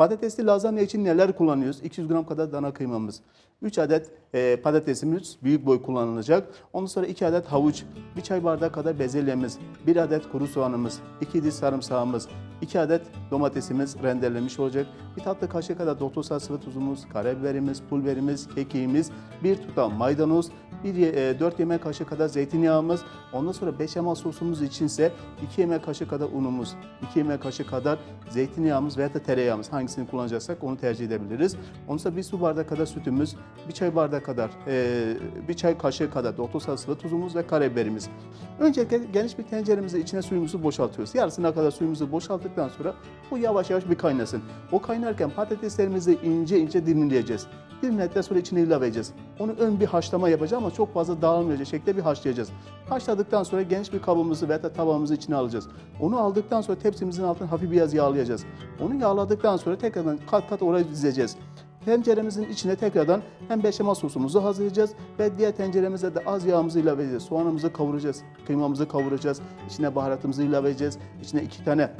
Patatesli lazanya için neler kullanıyoruz? 200 gram kadar dana kıymamız. 3 adet e, patatesimiz büyük boy kullanılacak. Ondan sonra 2 adet havuç, 1 çay bardağı kadar bezelyemiz, 1 adet kuru soğanımız, 2 diş sarımsağımız, 2 adet domatesimiz rendelenmiş olacak. Bir tatlı kaşığı kadar doktor sıvı tuzumuz, karabiberimiz, pul kekiğimiz, bir tutam maydanoz, bir e, 4 yemek kaşığı kadar zeytinyağımız, ondan sonra beşamel sosumuz içinse 2 yemek kaşığı kadar unumuz, 2 yemek kaşığı kadar zeytinyağımız veya da tereyağımız hangisini kullanacaksak onu tercih edebiliriz. Ondan sonra bir su bardağı kadar sütümüz, bir çay bardağı kadar, e, bir çay kaşığı kadar doktor sıvı tuzumuz ve karabiberimiz. Öncelikle geniş bir tenceremizin içine suyumuzu boşaltıyoruz. Yarısına kadar suyumuzu boşalttıktan sonra bu yavaş yavaş bir kaynasın. O kaynarken patateslerimizi ince ince dilimleyeceğiz. Dilimledikten sonra içine ilave edeceğiz. Onu ön bir haşlama yapacağız ama çok fazla dağılmayacak şekilde bir haşlayacağız. Haşladıktan sonra geniş bir kabımızı veya tavamızı içine alacağız. Onu aldıktan sonra tepsimizin altını hafif biraz yağlayacağız. Onu yağladıktan sonra tekrardan kat kat oraya dizeceğiz. Tenceremizin içine tekrardan hem beşamel sosumuzu hazırlayacağız ve diğer tenceremize de az yağımızı ilave edeceğiz. Soğanımızı kavuracağız, kıymamızı kavuracağız, içine baharatımızı ilave edeceğiz, içine iki tane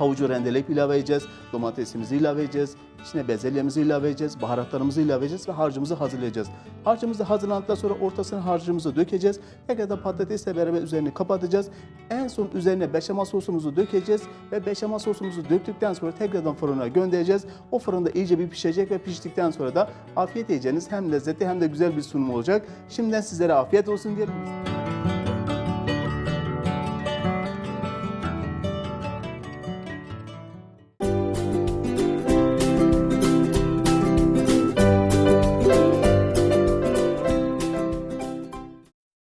havucu rendeleyip ilave edeceğiz, domatesimizi ilave edeceğiz, içine bezelyemizi ilave edeceğiz, baharatlarımızı ilave edeceğiz ve harcımızı hazırlayacağız. Harcımız da hazırlandıktan sonra ortasına harcımızı dökeceğiz. Tekrardan patatesle beraber üzerini kapatacağız. En son üzerine beşamel sosumuzu dökeceğiz ve beşamel sosumuzu döktükten sonra tekrardan fırına göndereceğiz. O fırında iyice bir pişecek ve piştikten sonra da afiyet yiyeceğiniz hem lezzetli hem de güzel bir sunum olacak. Şimdiden sizlere afiyet olsun diyelim.